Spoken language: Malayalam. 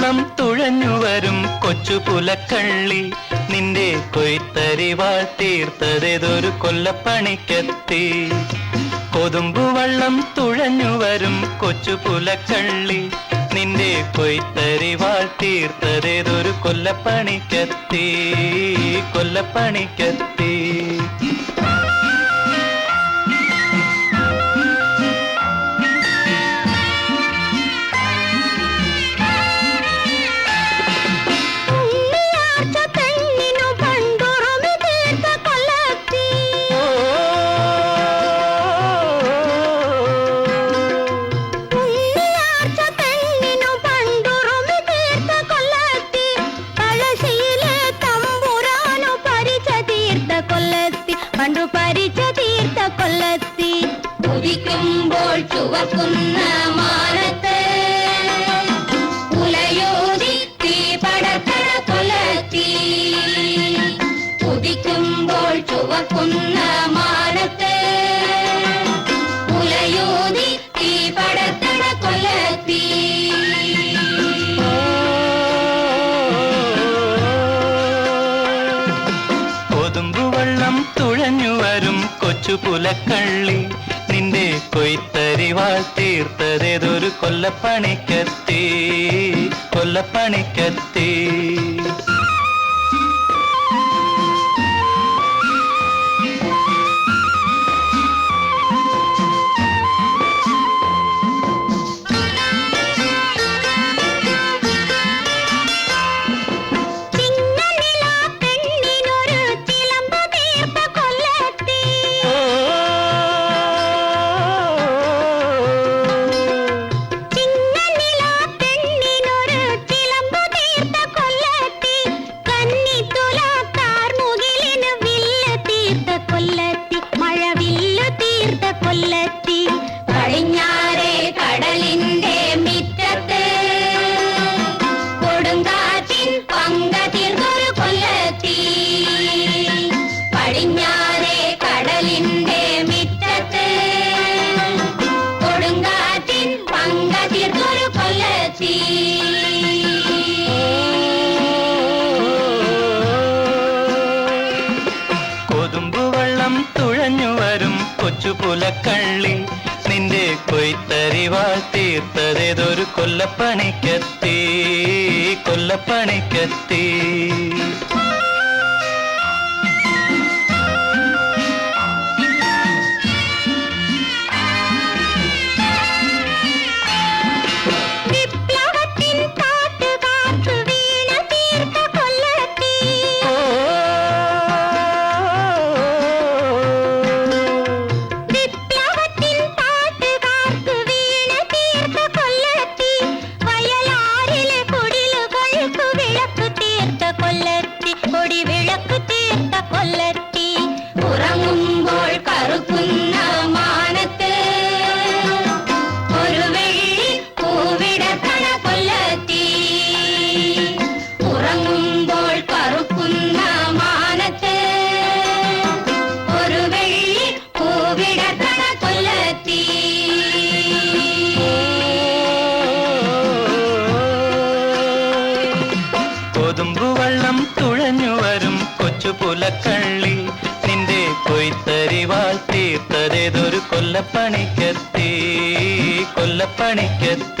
കൊതുമ്പുവള്ളം തുഴഞ്ഞു വരും കൊച്ചു പുലക്കള്ളി. നിന്റെ കൊയ്ത്തരിവാൾ തീർത്തതേതൊരു കൊല്ലപ്പണിക്കെത്തി. കൊതുമ്പു വള്ളം തുഴഞ്ഞു വരും കൊച്ചു പുലക്കള്ളി. നിന്റെ കൊയ്ത്തരിവാൾ തീർത്തതേതൊരു കൊല്ലപ്പണിക്കെത്തി. കൊല്ലപ്പണിക്കെത്തി. പണ്ടു പരിച തീർത്ത കൊല്ലത്തി ഉദിക്കുമ്പോൾ ചുവക്കുന്ന മാനത്ത് ഉലയൂതി തീ പടക്കണ കൊല്ലത്തി ഉദിക്കുമ്പോൾ ചുവക്കുന്ന കൊച്ചു പുലക്കള്ളി നിന്റെ കൊയ്ത്തരിവാൾ തീർത്തതേതൊരു കൊല്ലപ്പണിക്കത്തി കൊല്ലപ്പണിക്കെത്തി. കൊച്ചു പുലക്കള്ളി. നിന്റെ കൊയ്ത്തരിവാൾ തീർത്തതേതൊരു കൊല്ലപ്പണിക്കത്തി. കൊല്ലപ്പണിക്കെത്തി. കൊയ്ത്തരിവാൾ തീർത്തതേതൊരു കൊല്ലപ്പണിക്കെത്തി കൊല്ലപ്പണിക്കെത്തി